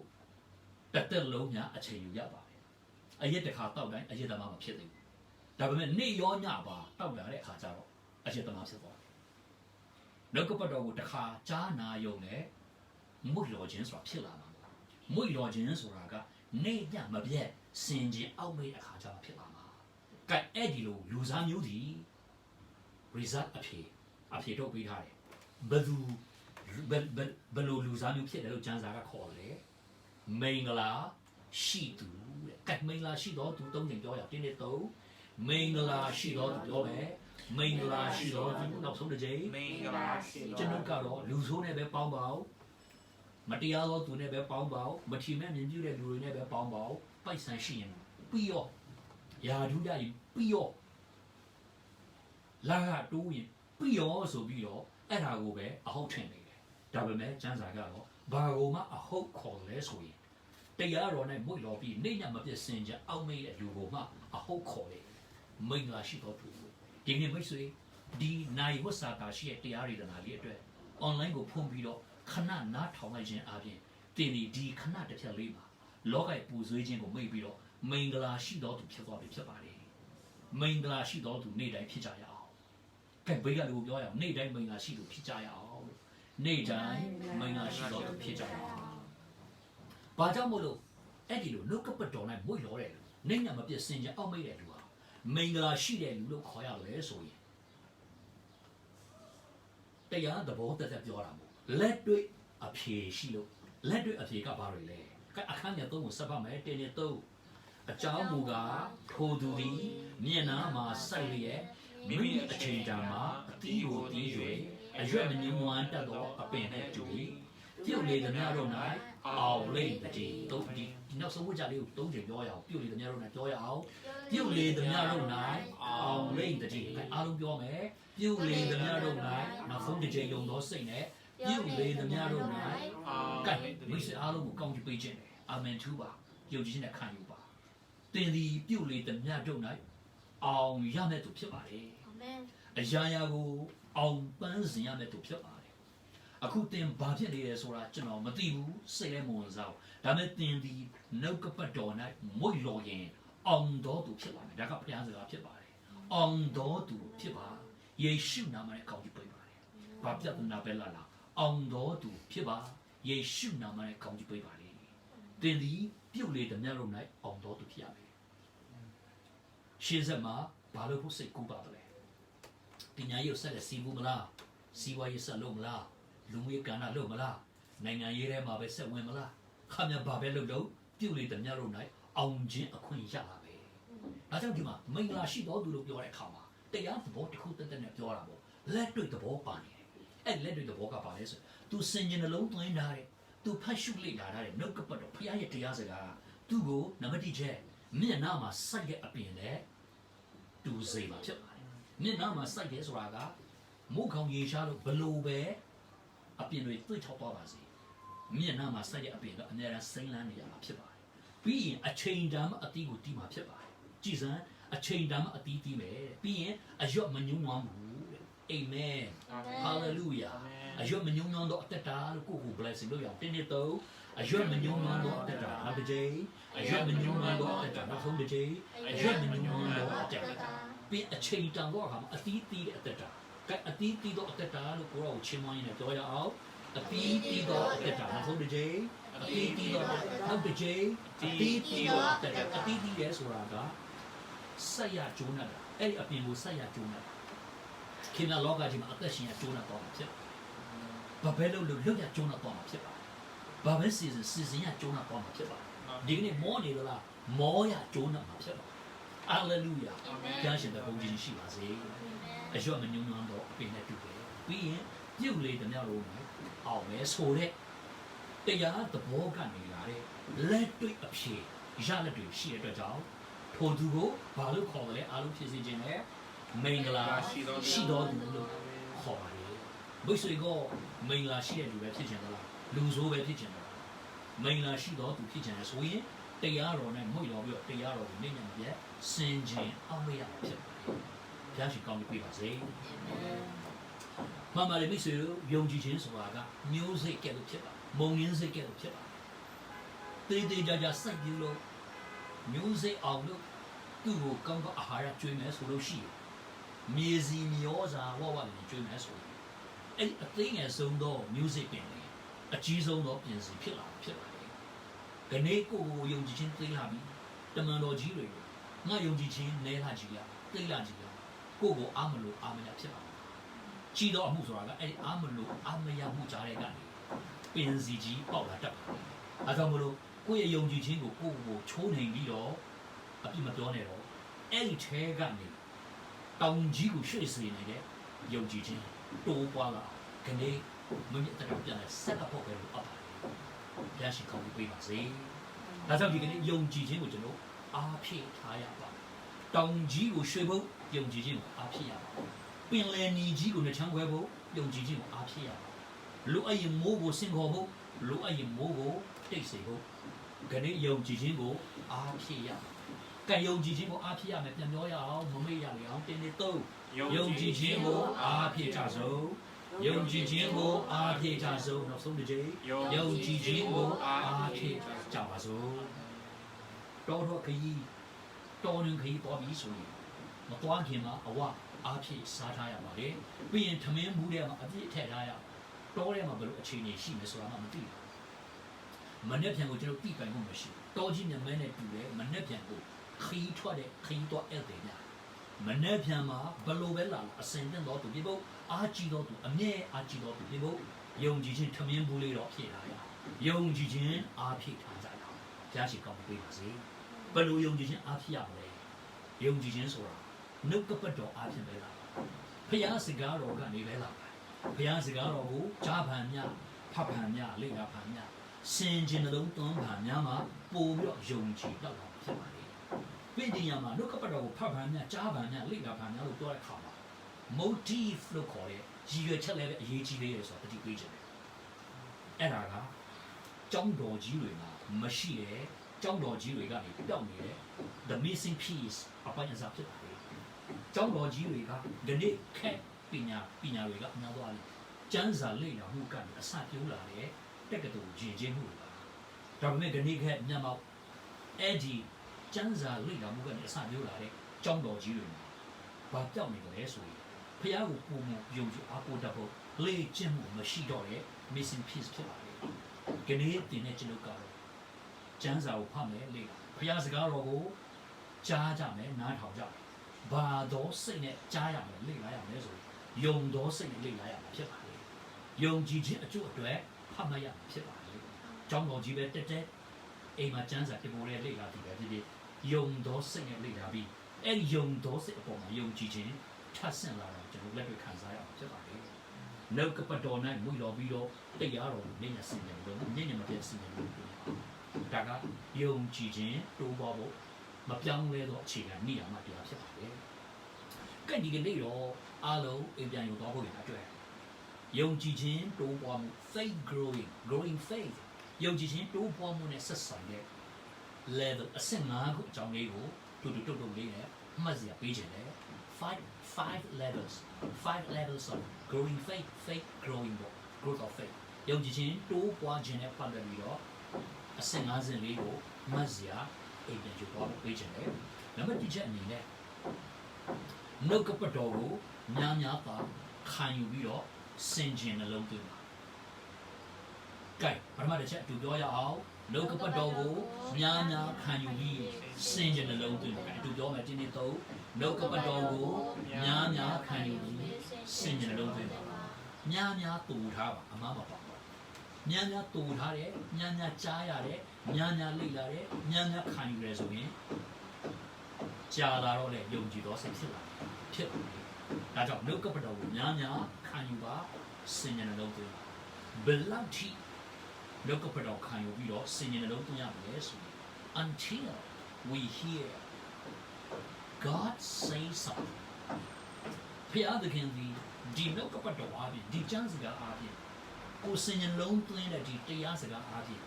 တစ်သက်လုံးများအချိန်ယူရပါတယ်အရက်တစ်ခါတောက်တိုင်းအရက်သမားမဖြစ်သေးဘူး ဒါပေမဲ့နေရောညပါတောက်လာတဲ့အခါကျတော့အရက်သမားဖြစ်သွားတယ်နှုတ်ကပတ်တော်ကိုတစ်ခါကြားနာယုံနဲ့မွေ့လျော်ခြင်းဆိုတာဖြစ်လာမှာပေါ့မွေ့လျော်ခြင်းဆိုတာကနေညမပြတ်စင်ခြင်းအောက်မေ့အခါကျမှဖြစ်လာမှာကဲအဲ့ဒီလိုလူစားမျိုးဒီ result အဖြေအဖြေထုတ်ပေးထားတယ်ဘယ်သူဘယ်ဘယ်ဘယ်လိုလူစားမျိုးဖြစ်တယ်လို့ကျမ်းစာကခေါ်တယ်မင်္ဂလာရှိသူတဲ့ကဲမင်္ဂလာရှိတော့သူသုံးချိန်ပြောရတင်းနေတော့ မင်္ဂလာရှိတော့သူပြောမယ်မင်္ဂလာရှိတော့သူနောက်ဆုံးတစ်ချိန်မင်္ဂလာရှိကျွန်တော်ကတော့လူဆိုးနဲ့ပဲပေါင်းပါအောင်မတရားသောသူနဲ့ပဲပေါင်းပါအောင်မထီမဲ့မြင်ပြတဲ့လူတွေနဲ့ပဲပေါင်းပါအောင်ပိုက်ဆံရှိရင်ပြီးရောယာဒုဒရင်ပြီးရောလာကတိုးရင်ပြီးရောဆိုပြီးတော့အဲ့ဒါကိုပဲအဟုတ်ထင်နေတယ်ဒါပေမဲ့ကျမ်းစာကတော့ဘာကိုမှအဟုတ်ခေါ်လဲဆိုရင်တရားတော်နဲ့မွေ့တော်ပြီးနေညမပြည့်စင်ကြအောက်မေ့တဲ့လူကိုမှအဟုတ်ခေါ်တယ် မင်္ဂလာရှိတော်သူဒီနေ့မိတ်ဆွေဒီနိုင်ဝတ်စာတာရှိတဲ့တရားရည်တနာလေးအတွက် online ကိုဖွင့်ပြီးတော့ခဏနားထောင်လိုက်ခြင်းအပြင်တင်ဒီဒီခဏတစ်ဖြတ်လေးမှာလောကရဲ့ပူဆွေးခြင်းကိုမိတ်ပြီးတော့မင်္ဂလာရှိတော်သူဖြစ်သွားပြီဖြစ်ပါလေမင်္ဂလာရှိတော်သူနေ့တိုင်းဖြစ်ကြရအောင်ကဲဘေးကလူကိုပြောရအောင်နေ့တိုင်းမင်္ဂလာရှိသူဖြစ်ကြရအောင်လို့နေ့တိုင်းမင်္ဂလာရှိတော်သူဖြစ်ကြရအောင်ဘာကြောင့်မို့လို့အဲ့ဒီလိုနှုတ်ကပတ်တော်နဲ့မွေ့လောတဲ့လူနေ့ညမပြည့်စင်ကြအောင်မိတ်တဲ့လူဟာ မင်္ဂလာရှိတဲ့လူလို့ခေါ်ရတယ်ဆိုရင်တရားသဘောတက်တက်ပြောတာမို့လက်တွေ့အဖြေရှိလို့လက်တွေ့အဖြေကဘာတွေလဲကဲအခန်းငယ်သုံးကိုစပ်ပါမယ်တင်းနေသုံးအကြောင်းမူကားထိုသူသည်မျက်နှာမှာစိုက်လျက်မိမိအချိန်တန်မှာအသီးကိုတီး၍အရွက်မငင်းမွမ်းတတ်သောအပင်နဲ့တူ၏ပြုတ်လေသမျှတို့၌အောင်လိမ့်တည်းသုံးဒီ ဒီနောက်ဆုံးဝကြလေးကိုသုံးချိန်ပြောရအောင်ပြုတ်လေသမျှတို့၌ပြောရအောင်ပြုတ်လေသမျှတို့၌အောင်လိမ့်တည်းအဲအားလုံးပြောမယ်ပြုတ်လေသမျှတို့၌နောက်ဆုံးတစ်ချိန်ယုံသောစိတ်နဲ့ပြုတ်လေသမျှတို့၌ကဲမိတ်ဆွေအားလုံးကိုကောင်းချီးပေးခြင်းတယ်အာမင်ထူပါယုံကြည်ခြင်းနဲ့ခံယူပါသင်သည်ပြုတ်လေသမျှတို့၌အောင်ရမယ့်သူဖြစ်ပါလေအရာရာကိုအောင်ပန်းစင်ရမယ့်သူဖြစ်ပါလေ အခုသင်ဘာဖြစ်နေလဲဆိုတာကျွန်တော်မသိဘူးစိတ်လည်းမဝင်စားဘူးဒါပေမဲ့သင်သည်နှုတ်ကပတ်တော်၌မွေ့လော်ရင်အောင်တော်သူဖြစ်ပါမယ်ဒါကဘုရားစကားဖြစ်ပါတယ်အောင်တော်သူဖြစ်ပါယေရှုနာမနဲ့ကောင်းကြီးပေးပါတယ်ဘာပြဿနာပဲလာလာအောင်တော်သူဖြစ်ပါယေရှုနာမနဲ့ကောင်းကြီးပေးပါလေသင်သည်ပြုတ်လေတမျှလုံး၌အောင်တော်သူဖြစ်ရမယ်ရှင်းစက်မှာဘာလို့ဖို့စိတ်ကူးပါလဲပညာရေးကိုဆက်လက်စီးမှုမလားစီးပွားရေးဆက်လုပ်မလား လူမှုရေးကဏ္ဍလုပ်မလားနိုင်ငံရေးထဲမှာပဲဆက်ဝင်မလားခါမြဘာပဲလုပ်လို့ပြုတ်လေတမျှလုံး၌အောင်ခြင်းအခွင့်ရတာပဲဒါကြောင့်ဒီမှာမင်္ဂလာရှိတော်သူလို့ပြောတဲ့အခါမှာတရားသဘောတစ်ခုတက်တက်နဲ့ပြောတာပေါ့လက်တွေ့သဘောပါနေတယ်အဲ့လက်တွေ့သဘောကပါလဲဆိုသူစင်ကျင်နှလုံးသွင်းထားတယ်သူဖတ်ရှုလေ့လာထားတယ်နှုတ်ကပတ်တော်ဖခင်ရဲ့တရားစကားသူ့ကိုနံပါတ်1ချက်မျက်နှာမှာစိုက်တဲ့အပြင်နဲ့တူစေမှာဖြစ်ပါတယ်မျက်နှာမှာစိုက်တယ်ဆိုတာကမုတ်ခေါင်ရေရှားလို့ဘလို့ပဲ အပြင်တွေတွေ့ချောက်သွားပါစေမျက်နှာမှာစိုက်တဲ့အပြင်ကအများအားစိမ့်လန်းနေရမှာဖြစ်ပါတယ်ပြီးရင်အချိန်တန်မှအတိကိုတီးမှာဖြစ်ပါတယ်ကြည်စံအချိန်တန်မှအတီးတီးမယ်ပြီးရင်အရွတ်မညှိုးနွမ်းဘူးတဲ့အာမင်အာမင်ဟာလေလုယာအရွတ်မညှိုးနွမ်းတော့အသက်တာလို့ကိုယ့်ကို blessing လုပ်ရအောင်တင်းနေတော့အရွတ်မညှိုးနွမ်းတော့အသက်တာနောက်တစ်ချိန်အရွတ်မညှိုးနွမ်းတော့အသက်တာနောက်ဆုံးတစ်ချိန်အရွတ်မညှိုးနွမ်းတော့အသက်တာပြီးအချိန်တန်တော့အခါမှာအတီးတီးတဲ့အသက်တာ ကဲအတီးတီးတော့အသက်တာလို့ကိုယ့်ကိုချင်းမွန်းရင်လည်းပြောရအောင်အတီးတီးတော့အသက်တာနောက်ဆုံးတစ်ချိန်အတီးတီးတော့နောက်တစ်ချိန်အတီးတီးတော့အသက်တာအတီးတီးရဲဆိုတာကဆက်ရကျိုးနေတာအဲ့ဒီအပြင်ကိုဆက်ရကျိုးနေတာခင်ဗျာလောကကြီးမှာအသက်ရှင်ရကျိုးနေတော့မှာဖြစ်ဘာပဲလို့လို့လွတ်ရကျိုးနေတော့မှာဖြစ်ပါဘာပဲစီစဉ်စီစဉ်ရကျိုးနေတော့မှာဖြစ်ပါဒီကနေ့မောနေလို့လားမောရကျိုးနေမှာဖြစ်ပါ ဟာလေလုယာအာမင်ပြန်ရှင်တဲ့ဘုန်းကြီးရှိပါစေအရွတ်မညုံညွမ်းတော့အပင်နဲ့တူတယ်ပြီးရင်ပြုတ်လေတမြောက်လုံးနဲ့အောင်မဲဆိုတဲ့တရားသဘောကနေလာတဲ့လက်တွေ့အဖြေရလက်တွေရှိတဲ့အတွက်ကြောင့်ထိုသူကိုဘာလို့ခေါ်တယ်လဲအားလုံးဖြစ်စေခြင်းနဲ့မင်္ဂလာရှိတော်သူလို့ခေါ်ပါတယ်ဘုရားကမင်္ဂလာရှိတဲ့လူပဲဖြစ်ခြင်းသလားလူဆိုးပဲဖြစ်ခြင်းသလားမင်္ဂလာရှိတော်သူဖြစ်ခြင်းလဲဆိုရင် တရားတော်နဲ့မွေ့တော်ပြီးတော့တရားတော်ကိုနေညာပြစင်ခြင်းအောင်ရမှာဖြစ်ပါတယ်ဘုရားရှိကောင်းကြီးပြပါစေမမလေးမိတ်ဆွေတို့ယုံကြည်ခြင်းဆိုတာကမျိုးစိတ်ကဲ့သို့ဖြစ်ပါမုံရင်းစိတ်ကဲ့သို့ဖြစ်ပါတေးသေးကြကြစိုက်ပြီးလို့မျိုးစိတ်အောင်လို့သူ့ကိုကောင်းကောင်းအာဟာရကျွေးမယ်ဆိုလို့ရှိရင်မြေစီမျောစာဝဝလေးကျွေးမယ်ဆိုရင်အဲ့ဒီအသိငယ်ဆုံးသောမျိုးစိတ်ပင်လေအကြီးဆုံးသောပြင်စီဖြစ်လာမှာဖြစ်ပါတယ်။ ဒီနေ့ကိုယ်ကိုယုံကြည်ခြင်းသိလာပြီတမန်တော်ကြီးတွေငါယုံကြည်ခြင်းနဲလာကြည်ရသိလာကြည်ရကိုယ့်ကိုအားမလို့အားမရဖြစ်ပါဘူး။ကြည်တော်အမှုဆိုတာကအဲ့ဒီအားမလို့အားမရမှုကြားတဲ့ကနေပင်စီကြီးပေါက်လာတတ်ပါတယ်။အဲကြောင့်မလို့ကိုယ့်ရဲ့ယုံကြည်ခြင်းကိုကိုယ့်ကိုချိုးနှိမ်ပြီးတော့အပြစ်မပြောနဲ့တော့အဲ့ဒီထဲကနေတောင်ကြီးကိုရွှေ့စေနေတဲ့ယုံကြည်ခြင်းတိုးပွားလာခဏလေးမမြတ်တဲ့ပြန်လဲဆက်ကဖို့ပဲလို့အပ်ပါတယ်။ ဘုရားရှိခိုးပေးပါစေ။ဒါကြောင့်ဒီကနေ့ယုံကြည်ခြင်းကိုကျွန်တော်အားဖြည့်ထားရပါမယ်။တောင်ကြီးကိုရွှေ့ဖို့ယုံကြည်ခြင်းကိုအားဖြည့်ရပါမယ်။ပင်လယ်နီကြီးကိုနှချမ်းခွဲဖို့ယုံကြည်ခြင်းကိုအားဖြည့်ရပါမယ်။လူအရင်မိုးကိုစင်ခေါ်ဖို့လူအရင်မိုးကိုတိတ်စေဖို့ခဏယုံကြည်ခြင်းကိုအားဖြည့်ရပါမယ်။ကံယုံကြည်ခြင်းကိုအားဖြည့်ရမယ်ပြန်ပြောရအောင်မမေ့ရလေအောင်တင်းနေတော့ယုံကြည်ခြင်းကိုအားဖြည့်ကြစို့ ယုံကြည်ခြင်းကိုအားဖြည့်ကြစို့နောက်ဆုံးတစ်ချိန်ယုံကြည်ခြင်းကိုအားဖြည့်ကြပါစို့တော်တော်ခရီးတော်ရင်ခရီးပေါ်ပြီဆိုရင်မသွားခင်မှာအဝအားဖြည့်စားထားရပါတယ်ပြီးရင်ထမင်းမှုထဲမှာအပြည့်ထည့်ထားရတော်ထဲမှာဘယ်လိုအခြေအနေရှိမလဲဆိုတာမှမသိဘူးမနေ့ပြန်ကိုကျွန်တော်ပြပိုင်မှုမရှိဘူးတော်ကြီးမြတ်မဲနဲ့တူတယ်မနေ့ပြန်ကိုခီးထွက်တဲ့ခီးတော့ဧည့်သည်များမနေ့ပြန်မှာဘယ်လိုပဲလာလာအစင်တဲ့တော့သူပြဖို့ အားကြီးတော့သူအမြဲအားကြီးတော့သူပြဖို့ယုံကြည်ခြင်းထမင်းဘူးလေးတော့ဖြည့်ထားရယုံကြည်ခြင်းအားဖြည့်ထားကြရအောင်ဘုရားရှိခိုးပေးပါစေဘယ်လိုယုံကြည်ခြင်းအားဖြည့်ရမလဲယုံကြည်ခြင်းဆိုတာနှုတ်ကပတ်တော်အားဖြင့်ပဲလာဘုရားစကားတော်ကနေပဲလာပါဘုရားစကားတော်ကိုကြားဖန်များဖတ်ဖန်များလေ့လာဖန်များစင်ကျင်နှလုံးသွင်းဖန်များမှာပို့ပြီးတော့ယုံကြည်တော့ဖြစ်ပါလေပြည်တင်ရမှာနှုတ်ကပတ်တော်ကိုဖတ်ဖန်များကြားဖန်များလေ့လာဖန်များလို့ပြောတဲ့အခါမှာ motive လို့ခေါ်တဲ့ရည်ရွယ်ချက်လည်းပဲအရေးကြီးသေးတယ်ဆိုတာတတိပေးခြင်းတယ်အဲ့ဒါကကျောင်းတော်ကြီးတွေမှာမရှိတဲ့ကျောင်းတော်ကြီးတွေကနေတောက်နေတဲ့ the missing piece အပိုင်းအစားဖြစ်ပါတယ်ကျောင်းတော်ကြီးတွေကဒီနေ့ခက်ပညာပညာတွေကအများသွားတယ်ကျမ်းစာလေ့လာမှုကနေအစပြုံးလာတဲ့တက္ကသိုလ်ယဉ်ကျေးမှုတွေပါဒါပေမဲ့ဒီနေ့ခက်မြန်မာအဲ့ဒီကျမ်းစာလေ့လာမှုကနေအစပြုံးလာတဲ့ကျောင်းတော်ကြီးတွေမှာဘာပြောက်နေကြလဲဆိုရင် ဖះကိုပုံမှုယုံကြည်အားကိုးတတ်ဖို့လေ့ကျင့်မှုမရှိတော့တဲ့ missing piece ဖြစ်ပါလေ။ဒီနေ့တင်တဲ့ကျွန်ုပ်ကတော့ကျမ်းစာကိုဖတ်မယ်လေ့ဖះစကားတော်ကိုကြားကြမယ်နားထောင်ကြမယ်။ဘာတော့စိတ်နဲ့ကြားရမယ်လေ့လာရမယ်ဆိုယုံတော့စိတ်နဲ့လေ့လာရမှာဖြစ်ပါလေ။ယုံကြည်ခြင်းအကျိုးအတွက်ဖတ်မရမှာဖြစ်ပါလေ။ကျောင်းတော်ကြီးပဲတက်တက်အိမ်မှာကျမ်းစာတင်ပေါ်တဲ့လေ့လာပြီးပဲဖြစ်ဖြစ်ယုံတော့စိတ်နဲ့လေ့လာပြီးအဲ့ဒီယုံတော့စိတ်အပေါ်မှာယုံကြည်ခြင်း ထပ်ဆင့်လာတော့ကျွန်တော်လက်တွေ့ခံစားရအောင်ဖြစ်ပါလေ။နောက်ကပတ်တော်၌မွေတော်ပြီးတော့တရားတော်ကိုနည်းနည်းဆင်ခြင်လို့နည်းနည်းမပြည့်ဆင်ခြင်လို့ဒါကယုံကြည်ခြင်းတိုးပွားဖို့မပြောင်းလဲသောအခြေခံနေရာမှာတရားဖြစ်ပါလေ။ကဲဒီကနေ့တော့အားလုံးအပြန်ယူသွားဖို့ရအတွက်ယုံကြည်ခြင်းတိုးပွားမှု faith growing growing faith ယုံကြည်ခြင်းတိုးပွားမှုနဲ့ဆက်ဆိုင်တဲ့ level အဆင့်၅ခုအကြောင်းလေးကိုတူတူတုတ်တုတ်လေးနဲ့မှတ်စရာပေးခြင်းလေ five five levels five levels of growing faith faith growing ပေါ့ growth of faith ယုံကြည်ခြင်းတိုးပွားခြင်းနဲ့ပတ်သက်ပြီးတော့အဆင့်၅ဆင့်လေးကိုမှတ်စရာအိမ်ပြန်ယူသွားပေးခြင်းလေနံပါတ်၁ချက်အနေနဲ့နှုတ်ကပတ်တော်ကိုများများပါခံယူပြီးတော့စင်ကြင်နှလုံးသွင်းပါကဲပထမတစ်ချက်အတူပြောရအောင်နှုတ်ကပတ်တော်ကိုများများခံယူပြီးစင်ကြင်နှလုံးသွင်းပါအတူပြောမယ်ဒီနေ့တော့ နှုတ်ကပတ်တော်ကိုများများခံယူပြီးစင်ကြင်နှလုံးသွင်းပါများများတူထားပါအမှားမပါဘူးများများတူထားတယ်များများကြားရတယ်များများလေ့လာတယ်များများခံယူရဲဆိုရင်ကြာလာတော့လေယုံကြည်တော့စိတ်ဖြစ်လာတယ်ဖြစ်လာတယ်ဒါကြောင့်နှုတ်ကပတ်တော်ကိုများများခံယူပါစင်ကြင်နှလုံးသွင်းပါဘယ်လောက်ထိနှုတ်ကပတ်တော်ခံယူပြီးတော့စင်ကြင်နှလုံးသွင်းရမလဲဆိုရင် until we hear God say something ဖျားသခင်ဒီဒီနှုတ်ကပတ်တော်အားဖြင့်ဒီကျမ်းစကားအားဖြင့်ကိုယ်စင်ကြင်လုံးသွင်းတဲ့ဒီတရားစကားအားဖြင့်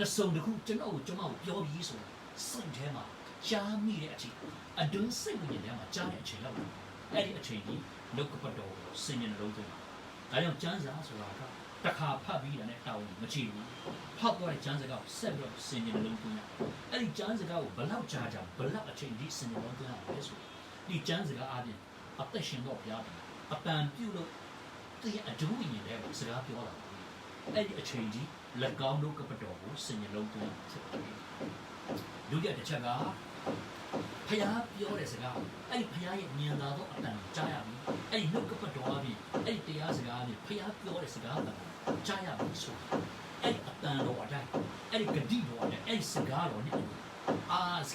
တစုံတစ်ခုကျွန်တော်ကိုကျွန်မကိုပြောပြီးဆိုတာစိတ်ထဲမှာကြားမိတဲ့အချိန်အတွင်းစိတ်ဝိညာဉ်ထဲမှာကြားတဲ့အချိန်လောက်အဲ့ဒီအချိန်ကြီးနှုတ်ကပတ်တော်ကိုစင်ကြင်လုံးသွင်းတာဒါကြောင့်ကျမ်းစာဆိုတာက တစ်ခါဖတ်ပြီးတာနဲ့တောင်းမချဘူးဖတ်သွားတဲ့ကျမ်းစကားကိုဆက်ပြီးတော့စင်ကြင်လုံးသွင်းရအဲ့ဒီကျမ်းစကားကိုဘလောက်ကြာကြာဘလောက်အချိန်ကြီးစင်ကြင်လုံးသွင်းရလဲဆိုဒီကျမ်းစကားအားဖြင့်အသက်ရှင်တော့ဘုရားတယ်အပန်ပြုတ်လို့တည့်အဒူးဝင်နေတဲ့စကားပြောတာအဲ့ဒီအချိန်ကြီးလက်ကောင်းတို့ကပတော်ကိုစင်ကြလုံးသွင်းဖြစ်ပါတယ်ဒုတိယတစ်ချက်ကဖျားပြောတဲ့စကားအဲ့ဒီဖျားရဲ့ဉာဏ်သာသောအတန်ကြားရပြီအဲ့ဒီနှုတ်ကပတ်တော်အပြင်အဲ့ဒီတရားစကားအပြင်ဖျားပြောတဲ့စကားအတန် ကြားရပြီဆိုအဲ့ဒီအတန်တော်အတိုင်းအဲ့ဒီဂတိတော်အတိုင်းအဲ့ဒီစကားတော်နဲ့ ask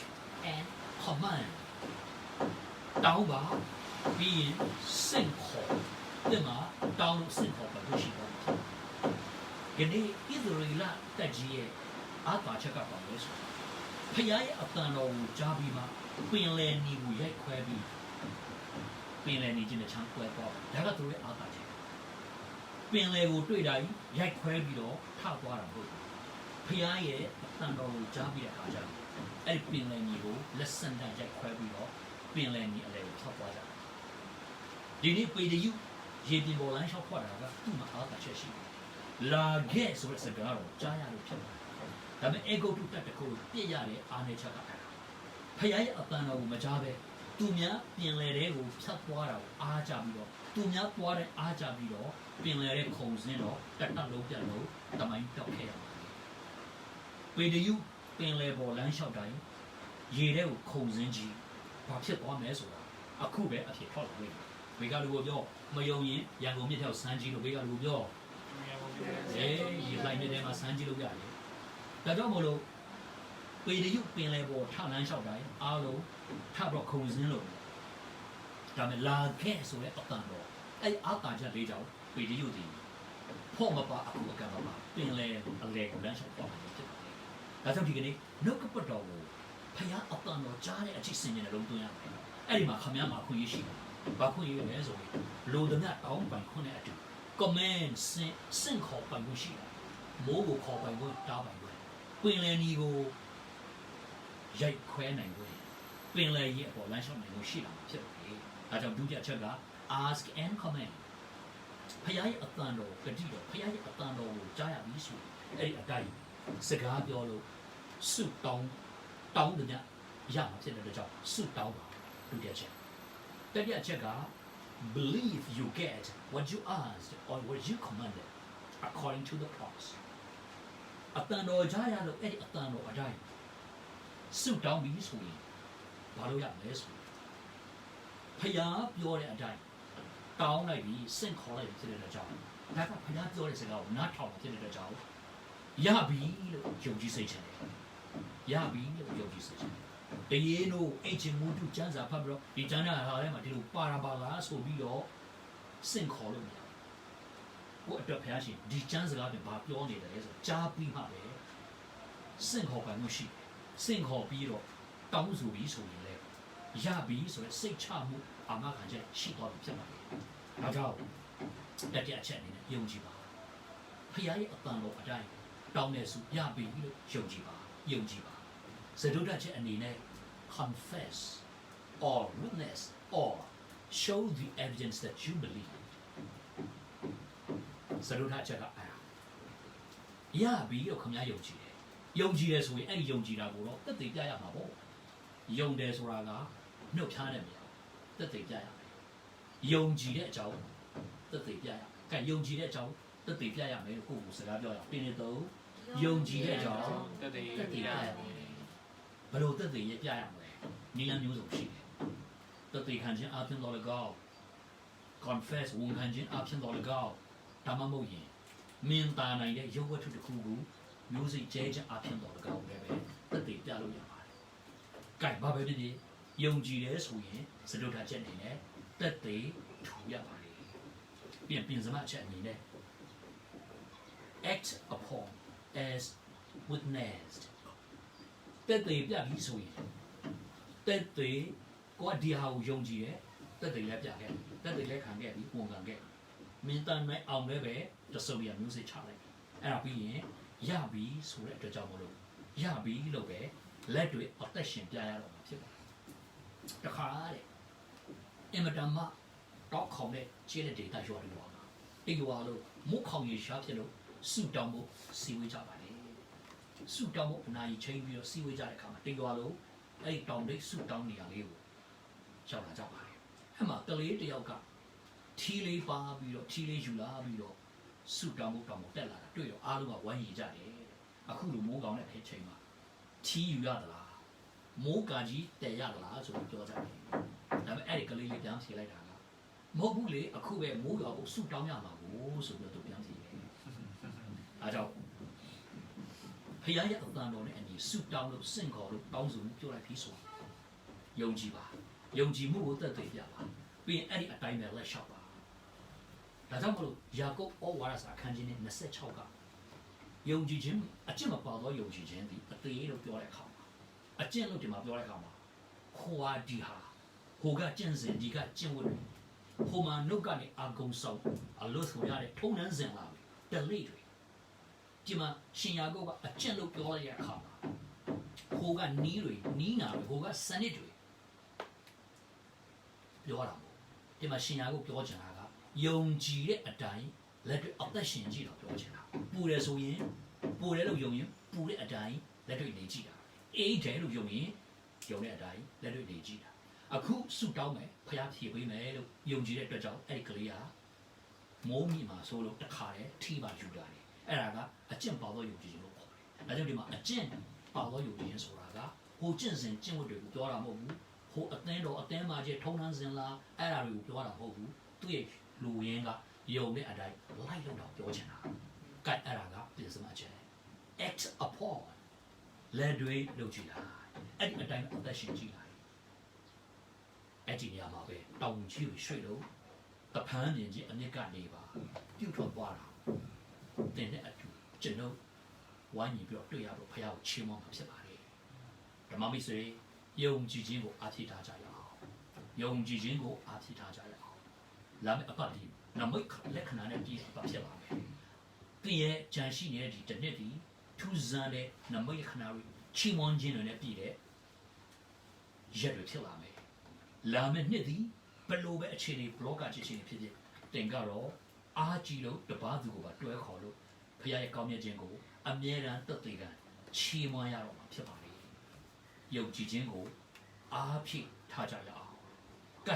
and command တောင်းပါပြီးရင်စင့်ခေါ်ဒီမှာတောင်းလို့စင့်ခေါ်ပါလို့ရှိတော့ယနေ့ဣသရေလတက်ကြီးရဲ့အာသာချက်ကပါလို့ဆိုဖခင်ရဲ့အတန်တော်ကိုကြားပြီးမှပင်လယ်နီကိုရိုက်ခွဲပြီးပင်လယ်နီချင်းတဲ့ချမ်းခွဲတော့ဒါကသူတို့ရဲ့အာသာချက် ပင်လယ်ကိုတွေ့တာကြီးရိုက်ခွဲပြီးတော့ထသွားတာဟုတ်ဖခင်ရဲ့အတန်တော်ကိုကြားပြီးတဲ့အခါကျတော့အဲ့ဒီပင်လယ်နီကိုလက်စံတန်ရိုက်ခွဲပြီးတော့ပင်လယ်နီအလဲကိုထောက်သွားကြတယ်ဒီနေ့ပေတယုရေပြင်ပေါ်လမ်းလျှောက်ထွက်တာကသူ့မှာအားသာချက်ရှိတယ်လာခဲ့ဆိုတဲ့စကားတော့ကြားရလို့ဖြစ်တယ်ဒါပေမဲ့အေဂုတ်တုတက်တစ်ခုကိုပြည့်ရတဲ့အာနေချက်ကအဲ့ဒါဖခင်ရဲ့အပန်တော်ကိုမကြားပဲ သူများပြင်လေတဲ့ကိုဖြတ်သွားတာကိုအားကြပြီးတော့သူများပွားတဲ့အားကြပြီးတော့ပြင်လေတဲ့ခုံစင်းတော့တက်တက်လုံးပြတ်လို့တမိုင်းတောက်ခဲ့ရပါတယ်ပေတယုပင်လေပေါ်လမ်းလျှောက်တိုင်းရေတဲ့ကိုခုံစင်းကြီးဘာဖြစ်သွားမလဲဆိုတာအခုပဲအဖြစ်ထွက်လာပြီဘေကလူကိုပြောမယုံရင်ရန်ကုန်မြစ်ထောက်စမ်းကြီးလို့ဘေကလူကိုပြောအေးဒီလိုက်နေတဲ့မှာစမ်းကြီးလို့ရတယ်ဒါကြောင့်မို့လို့ပေတရုပင်လေပေါ်ထလန်းလျှောက်တိုင်းအားလုံး ထပြီးတော့ခုံစင်းလို့ဒါမဲ့လာခဲ့ဆိုတဲ့အတန်တော့အဲ့အာတာချက်လေးကြောင့်ပေတရုဒီဖို့မပါအခုအကံပါပါပင်လေအလေကိုလမ်းလျှောက်တော့မှာဖြစ်ပါတယ်ဒါကြောင့်ဒီကနေ့နှုတ်ကပတ်တော်ကိုဖခင်အတန်တော်ကြားတဲ့အချစ်စင်နေတဲ့လုံးသွင်းရမယ်အဲ့ဒီမှာခမည်းမှာခွင့်ရရှိတယ်ဘာခွင့်ရလဲဆိုရင်လိုသမျှတောင်းပန်ခွင့်နဲ့အတူ command စင်စင်ခေါ်ပန်ခွင့်ရှိတာမိုးကိုခေါ်ပန်ခွင့်တားပန်ခွင့်ပင်လယ်နီကိုရိုက်ခွဲနိုင်ခွင့် ပင်လယ်ရဲ့အပေါ်လမ်းလျှောက်နိုင်လို့ရှိတာဖြစ်တယ်အဲကြောင့်ဒုတိယချက်က ask and command ဖခင်ရဲ့အတန်တော်ဂတိတော်ဖခင်ရဲ့အတန်တော်ကိုကြားရပြီဆိုအဲ့ဒီအတိုင်းစကားပြောလို့ဆုတောင်းတောင်းတဲ့ညရမှာဖြစ်တဲ့ကြောင့်ဆုတောင်းပါဒုတိယချက်တတိယချက်က believe you get what you asked or what you commanded according to the promise အတန်တော်ကြားရလို့အဲ့ဒီအတန်တော်အတိုင်းဆုတောင်းပြီးဆိုရင် ဘာလို့ရမလဲဆိုဖယားပြောတဲ့အတိုင်းတောင်းလိုက်ပြီးစင့်ခေါ်လိုက်ပြီးဖြစ်တဲ့ကြောင့်ဒါကဖယားပြောတဲ့စကားကိုနားထောင်ဖြစ်တဲ့ကြောင့်ရပြီလို့ယုံကြည်စိတ်ချတယ်ရပြီလို့ယုံကြည်စိတ်ချတယ်တရေနို့အချင်းမူတုကျမ်းစာဖတ်ပြီးတော့ဒီကျမ်းစာဟာထဲမှာဒီလိုပါရာပါလာဆိုပြီးတော့စင့်ခေါ်လို့မရဘူးကိုအတွက်ဖျားရှင်ဒီကျမ်းစကားတွေဘာပြောနေတယ်လဲဆိုကြားပြီးမှပဲစင့်ခေါ်ပါလို့ရှိစင့်ခေါ်ပြီးတော့တောင်းဆိုပြီးဆိုရင်လေ ရပြီဆိုရင်စိတ်ချမှုအာမခံချက်ရှိသွားပြီဖြစ်ပါတယ်။ဒါကြောင့်တတိယချက်အနေနဲ့ယုံကြည်ပါဖျားရဲ့အပံတော်အတိုင်းတောင်းနေစုရပြီလို့ယုံကြည်ပါယုံကြည်ပါစတုဒ္ဒချက်အနေနဲ့ confess or witness or show the evidence that you believe စရုထချက်ကအဲ့ဒါရပြီလို့ခင်ဗျားယုံကြည်တယ်ယုံကြည်တယ်ဆိုရင်အဲ့ဒီယုံကြည်တာကိုတော့သက်သေပြရမှာပေါ့ယုံတယ်ဆိုတာက နှုတ်ဖျားတယ်မရဘူးသက်သေပြရမယ်ယုံကြည်တဲ့အကြောင်းသက်သေပြရမယ်ကဲယုံကြည်တဲ့အကြောင်းသက်သေပြရမယ်လို့ကိုယ့်ကိုယ်စကားပြောရအောင်တင်းနေတော့ယုံကြည်တဲ့အကြောင်းတတိသက်သေယပြရမယ်ဘယ်လိုသက်သေရပြရမလဲနိလန်းမျိုးစုံရှိတယ်သက်သေခံခြင်းအပြင်တော်လည်းကောင်း confess ဝန်ခံခြင်းအပြင်တော်လည်းကောင်းဒါမှမဟုတ်ရင်မင်းသားနိုင်တဲ့ရုပ်ဝတ္ထုတစ်ခုကိုမျိုးစိကျဲခြင်းအပြင်တော်လည်းကောင်းလည်းပဲသက်သေပြလို့ရပါတယ်။ကဲဘာပဲဖြစ်ဖြစ် ယုံကြည်တယ်ဆိုရင်စတုထချက်အနေနဲ့သက်သေထူရပါတယ်။ပြန်ပြင်စမချက်အနေနဲ့ act upon as witnessed တက်သေးပြပြီဆိုရင်တက်သေးကိုကဒီဟာကိုယုံကြည်တယ်တက်သေးလည်းပြခဲ့တက်သေးလည်းခံခဲ့ပြီဝန်ခံခဲ့မင်းတန်မဲ့အောင်လည်းပဲတစုံရမျိုးစစ်ချလိုက်အဲ့ဒါပြီးရင်ရပြီဆိုတဲ့အတွက်ကြောင့်မလို့ရပြီလို့ပဲလက်တွေအသက်ရှင်ပြရတော့မှာဖြစ်ပါတယ် တခါတဲ့အင်မတန်မှတော့ခေါင်တဲ့ခြေလက်တွေတိုက်ရွာတွေတော့တိတ်ရွာလို့မုတ်ခေါင်ရရှားဖြစ်လို့ဆူတောင်းဖို့စီဝေးကြပါလေဆူတောင်းဖို့အနာကြီးချိန်ပြီးတော့စီဝေးကြတဲ့အခါမှာတိတ်သွားလို့အဲ့ဒီတောင်တိတ်ဆူတောင်းနေရလေးကိုရောက်လာကြပါလေအဲ့မှာကလေးတစ်ယောက်ကထီးလေးပါပြီးတော့ထီးလေးယူလာပြီးတော့ဆူတောင်းဖို့တောင်းဖို့တက်လာတာတွေ့တော့အားလုံးကဝိုင်းရည်ကြတယ်အခုလိုမိုးကောင်းတဲ့အချိန်မှာထီးယူရသလား မိုးကာကြီးတည်ရသလားဆိုပြီးပြောကြတယ်ဒါပေမဲ့အဲ့ဒီကလေးလေးပြန်ဖြေလိုက်တာကမဟုတ်ဘူးလေအခုပဲမိုးရွာဖို့ဆူတောင်းရမှာကိုဆိုပြီးတော့သူပြန်ဖြေတယ်အားကြောင့်ဖခင်ရဲ့အတန်တော်နဲ့အညီဆုတောင်းလို့စင့်ခေါ်လို့တောင်းဆိုမှုပြောလိုက်ပြီးဆိုယုံကြည်ပါယုံကြည်မှုကိုသက်သေပြပါပြီးရင်အဲ့ဒီအတိုင်းပဲလက်လျှောက်ပါဒါကြောင့်မလို့ယာကုပ်ဩဝါဒစာအခန်းကြီးနဲ့26ကယုံကြည်ခြင်းအကျင့်မပါသောယုံကြည်ခြင်းဒီအသေးလို့ပြောတဲ့အခါမှာ အကျင့်လို့ဒီမှာပြောတဲ့အခါမှာဟိုဟာဒီဟာဟိုကကျင့်စဉ်ဒီကကျင့်ဝတ်တွေဟိုမှာနှုတ်ကနေအာဂုံဆောင်အလို့ဆိုရတဲ့ထုံနှန်းစဉ်လာပြီတလိတွေဒီမှာရှင်ယာကုပ်ကအကျင့်လို့ပြောလိုက်တဲ့အခါမှာဟိုကနီးတွေနီးနာတွေဟိုကစနစ်တွေပြောတာမို့ဒီမှာရှင်ယာကုပ်ပြောချင်တာကယုံကြည်တဲ့အတိုင်းလက်တွေအသက်ရှင်ကြည့်တော့ပြောချင်တာပူတယ်ဆိုရင်ပူတယ်လို့ယုံရင်ပူတဲ့အတိုင်းလက်တွေနေကြည့်တာ အေးတယ်လို့ယုံရင်ယုံတဲ့အတိုင်းလက်တွေနေကြည့်တာအခုဆုတောင်းမယ်ဖျားဖြေပေးမယ်လို့ယုံကြည်တဲ့အတွက်ကြောင့်အဲ့ဒီကလေးကမိုးမိမှာဆိုလို့တခါတည်းထိပါယူတာတယ်အဲ့ဒါကအကျင့်ပါသောယုံကြည်ခြင်းလို့ခေါ်တယ်။ဒါကြောင့်ဒီမှာအကျင့်ပါသောယုံကြည်ခြင်းဆိုတာကဟိုကျင့်စဉ်ကျင့်ဝတ်တွေကိုပြောတာမဟုတ်ဘူး။ဟိုအသင်းတော်အသင်းမှာကျထုံးနှန်းစဉ်လားအဲ့ဒါတွေကိုပြောတာမဟုတ်ဘူး။သူ့ရဲ့လူရင်းကယုံတဲ့အတိုင်းလိုက်လို့တော့ပြောချင်တာ။ကဲအဲ့ဒါကပြင်စမချက် act upon လက်တွေလုပ်ကြည့်တာ။အဲ့ဒီအတိုင်းအသက်ရှင်ကြည့်တာ။အဲ့ဒီနေရာမှာပဲတောင်ကြီးကိုရွှေ့လို့တပန်းမြင်ကြီးအမြင့်ကနေပါပြုတ်ထွက်သွားတာ။တင်တဲ့အတူကျွန်တော်ဝိုင်းညီပြီးတော့တွေ့ရတော့ဖះကိုချီးမွမ်းမှာဖြစ်ပါတယ်ဓမ္မမိတ်ဆွေယုံကြည်ခြင်းကိုအားဖြည့်ထားကြရအောင်ယုံကြည်ခြင်းကိုအားဖြည့်ထားကြရအောင်လာမယ့်အပတ်ဒီနမိတ်လက္ခဏာနဲ့ပြည့်အပတ်ဖြစ်ပါမယ်တင်ရဲ့ဂျန်ရှိနေတဲ့ဒီတစ်နှစ်ဒီ ထူးဆန်းတဲ့နမိတ်လက္ခဏာတွေချီးမွမ်းခြင်းတွေနဲ့ပြည့်တဲ့ရက်တွေဖြစ်လာမယ်လာမယ့်နှစ်ဒီဘယ်လိုပဲအခြေအနေဘလော့ကချစ်ခြင်းဖြစ်ဖြစ်တင်ကတော့အားကြီးလို့တပားသူကိုပါတွဲခေါ်လို့ဖခင်ရဲ့ကောင်းမြတ်ခြင်းကိုအမြဲတမ်းတက်သေးကံချီးမွမ်းရတော့မှာဖြစ်ပါလေ။ယုံကြည်ခြင်းကိုအားဖြည့်ထားကြရအောင်။ကဲ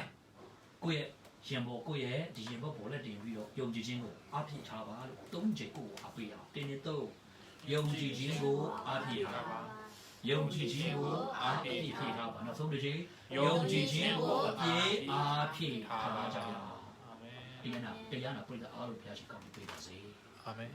ကိုယ့်ရဲ့ရင်ဘောကိုယ့်ရဲ့ဒီရင်ဘောပေါ်လက်တင်ပြီးတော့ယုံကြည်ခြင်းကိုအားဖြည့်ထားပါလို့သုံးချိန်ကိုအားပေးအောင်တင်းနေတော့ ယုံကြည်ခြင်းကိုအားဖြည့်ထားပါယုံကြည်ခြင်းကိုအားဖြည့်ထားပါနောက်ဆုံးတစ်ချိန်ယုံကြည်ခြင်းကိုအပြည့်အားဖြည့်ထားကြရအောင်အာမင်တရားနာတရားနာပြိတ္တာအားလုံးဘုရားရှိခိုးပေးပါစေအာမင်